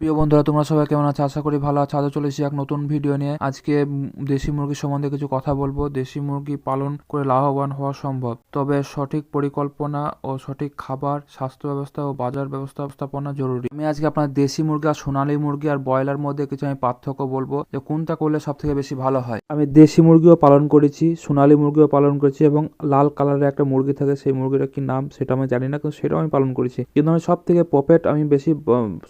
প্রিয় বন্ধুরা, তোমরা সবাই কেমন আছো? আশা করি ভালো আছো। আজও চলে এসেছি এক নতুন ভিডিও নিয়ে। আজকে দেশি মুরগি সম্বন্ধে কিছু কথা বলব। দেশি মুরগি পালন করে লাভবান হওয়া সম্ভব। তবে সঠিক পরিকল্পনা ও সঠিক খাবার, স্বাস্থ্য ব্যবস্থা ও বাজার ব্যবস্থাপনা জরুরি। আমি আজকে আপনার দেশি মুরগি আর সোনালী মুরগি আর ব্রয়লার মধ্যে কিছু আমি পার্থক্য বলব যে কোনটা করলে সব থেকে বেশি ভালো হয়। আমি দেশি মুরগিও পালন করেছি, সোনালী মুরগিও পালন করেছি এবং লাল কালারের একটা মুরগি থাকে সেই মুরগিটার কি নাম সেটা আমি জানি না, কিন্তু সেটাও আমি পালন করেছি। কিন্তু আমি সব থেকে পপেট আমি বেশি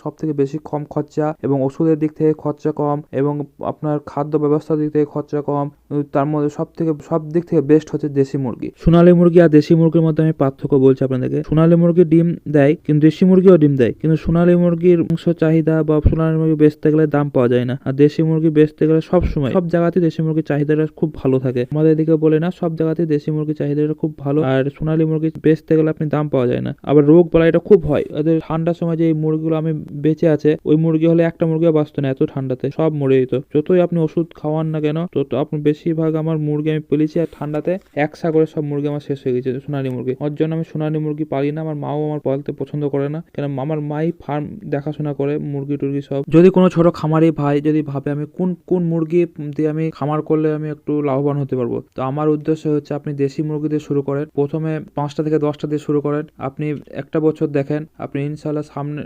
সব থেকে বেশি কম খরচা এবং ওষুধের দিক থেকে খরচা কম এবং আপনার খাদ্য ব্যবস্থার দিক থেকে খরচা কম তার মধ্যে সব থেকে সব দিক থেকে বেস্ট হচ্ছে দেশি মুরগি। সোনালী মুরগি আর দেশি মুরগির মধ্যে আমি পার্থক্য বলছি আপনাদেরকে। সোনালী মুরগি ডিম দেয়, কিন্তু দেশি মুরগিও ডিম দেয়। কিন্তু সোনালী মুরগির মাংস চাহিদা বা সোনালী মুরগি বেচতে গেলে দাম পাওয়া যায় না। আর দেশি মুরগি বেচতে গেলে সব সময়, সব জায়গাতে দেশি মুরগির চাহিদাটা খুব ভালো থাকে। আমাদের এদিকে বলে না, সব জায়গাতে দেশি মুরগির চাহিদাটা খুব ভালো। আর সোনালী মুরগি বেচতে গেলে আপনি দাম পাওয়া যায় না। আবার রোগ বালাইটা খুব হয়। ঠান্ডার সময় যে মুরগিগুলো আমি বেঁচে আছে ওই মুরগি হলে একটা মুরগিও বাঁচতো না, এত ঠান্ডাতে, সব মরে যেত। যতই আপনি ওষুধ খাওয়ান না কেন, তত আপনি বেশিরভাগ আমার মুরগি আমি পেলেছি আর ঠান্ডাতে একসা করে সব মুরগি আমার শেষ হয়ে গেছে সোনালী মুরগি। ওর জন্য আমি সোনালী মুরগি পালি না, আমার মাও আমার পালতে পছন্দ করে না, কেন আমার মাই ফার্ম দেখাশোনা করে, মুরগি টুরগি সব। যদি কোনো ছোট খামারি ভাই যদি ভাবে আমি কোন কোন মুরগি দিয়ে আমি খামার করলে আমি একটু লাভবান হতে পারব, তো আমার উদ্দেশ্য হচ্ছে আপনি দেশি মুরগি দিয়ে শুরু করেন, প্রথমে পাঁচটা থেকে দশটা দিয়ে শুরু করেন, আপনি একটা বছর দেখেন, আপনি ইনশাল্লাহ সামনে,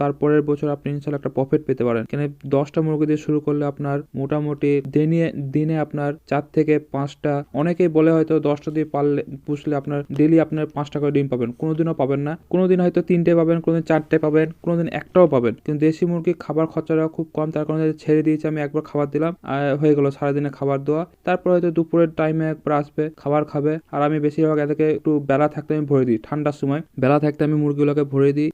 তারপরের বছর আপনি ইনশাল্লাহ একটা প্রফিট পেতে পারেন। কেন দশটা মুরগি দিয়ে শুরু করলে আপনার মোটামুটি দিনে দিনে আপনার চার থেকে পাঁচটা, অনেকেই বলে হয়তো দশটা দিয়ে পারলে, পুষলে আপনার ডেলি আপনার পাঁচটা করে ডিম পাবেন। কোনোদিনও পাবেন না। কোনোদিন হয়তো তিনটে পাবেন, কোনোদিন চারটে পাবেন, কোনোদিন একটাও পাবেন। কিন্তু দেশি মুরগি খাবার খরচাটা খুব কম, তার কারণে ছেড়ে দিয়েছি, আমি একবার খাবার দিলাম হয়ে গেল সারাদিনে খাবার দেওয়া। তারপর হয়তো দুপুরের টাইমে একবার আসবে, খাবার খাবে। আর আমি বেশিরভাগ এদেরকে একটু বেলা থাকতে আমি ভরে দিই, ঠান্ডার সময়। বেলা থাকতে আমি মুরগিগুলোকে ভরে দিই।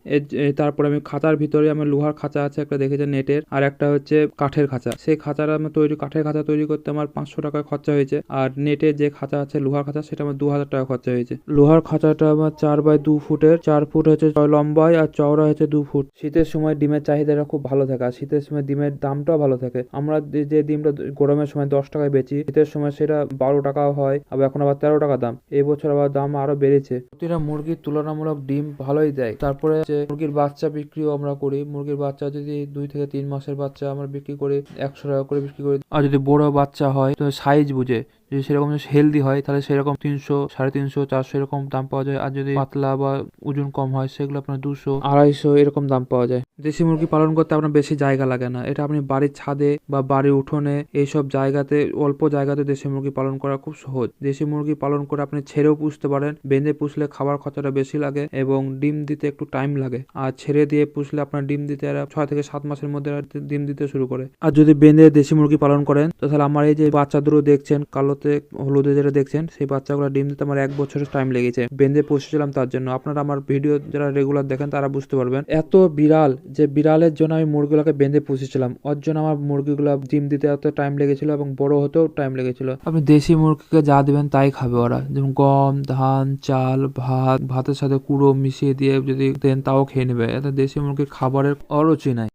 তারপরে আমি খাতার ভিতরে আমি লোহার খাঁচা আছে একটা দেখেছে নেটের, আর একটা হচ্ছে কাঠের খাঁচা। সেই খাঁচাটা আমি তৈরি, কাঠের খাঁচা তৈরি করতে আমার পাঁচশো টাকা খরচা হয়েছে, আর নেটের যে খাঁচা আছে, লোহার খাঁচা, সেটা আমার দু হাজার টাকা খরচা হয়েছে। লোহার খাঁচাটা আমার চার বাই দু ফুটের, চার ফুট হচ্ছে লম্বায়, আর চওড়া হচ্ছে দু ফুট। শীতের সময় ডিমের চাহিদাটা খুব ভালো থাকে, আর শীতের সময় ডিমের দামটাও ভালো থাকে। আমরা যে- ডিমটা গরমের সময় দশ টাকায় বেচি, শীতের সময় সেটা বারো টাকাও হয়, আবার এখন আবার তেরো টাকা দাম। এই বছর আবার দাম আরও বেড়েছে। প্রতিটা মুরগির তুলনামূলক ডিম ভালোই দেয়। তারপরে মুরগির বাচ্চা বিক্রিও আমরা করি, মুরগির বাচ্চা যদি দুই থেকে তিন মাসের বাচ্চা আমরা বিক্রি করি, একশো টাকা করে বিক্রি করি, আর যদি বড় বাচ্চা হয়, তো সাইজ বুঝে। যদি সেরকম হেলদি হয়, তাহলে সেরকম তিনশো, সাড়ে তিনশো, চারশো এরকম দাম পাওয়া যায়। আর যদি পাতলা বা ওজন কম হয়, সেগুলো আপনার দুশো, আড়াইশো এরকম দাম পাওয়া যায়। দেশি মুরগি পালন করতে আপনার বেশি জায়গা লাগে না। এটা আপনি বাড়ির ছাদে বা বাড়ির উঠোনে এইসব জায়গাতে, অল্প জায়গাতে দেশি মুরগি পালন করা খুব সহজ। দেশি মুরগি পালন করে আপনি ছেড়েও পুষতে পারেন, বেঁধে পুষলে খাবার খরচাটা বেশি লাগে এবং ডিম দিতে একটু টাইম লাগে। আর ছেড়ে দিয়ে পুষলে আপনার ডিম দিতে এরা ছয় থেকে সাত মাসের মধ্যে ডিম দিতে শুরু করে। আর যদি বেঁধে দেশি মুরগি পালন করেন, তো তাহলে আমার এই যে বাচ্চা দুটো দেখছেন, কালোতে হলুদে যেটা দেখছেন, সেই বাচ্চাগুলো ডিম দিতে আমার এক বছরের টাইম লেগেছে। বেঁধে পুষেছিলাম তার জন্য। আপনারা আমার ভিডিও যারা রেগুলার দেখেন, তারা বুঝতে পারবেন। এত বিড়াল, যে বিড়ালের জন্য আমি মুরগিগুলোকে বেঁধে পুষেছিলাম। ওর জন্য আমার মুরগিগুলো ডিম দিতে এত টাইম লেগেছিল এবং বড় হতেও টাইম লেগেছিল। আপনি দেশি মুরগিকে যা দিবেন, তাই খাবে ওরা। যেমন গম, ধান, চাল, ভাত, ভাতের সাথে কুড়ো মিশিয়ে দিয়ে যদি দেন, তাও খেয়ে নেবে। এতে দেশি মুরগির খাবারের অরুচি chuyện này.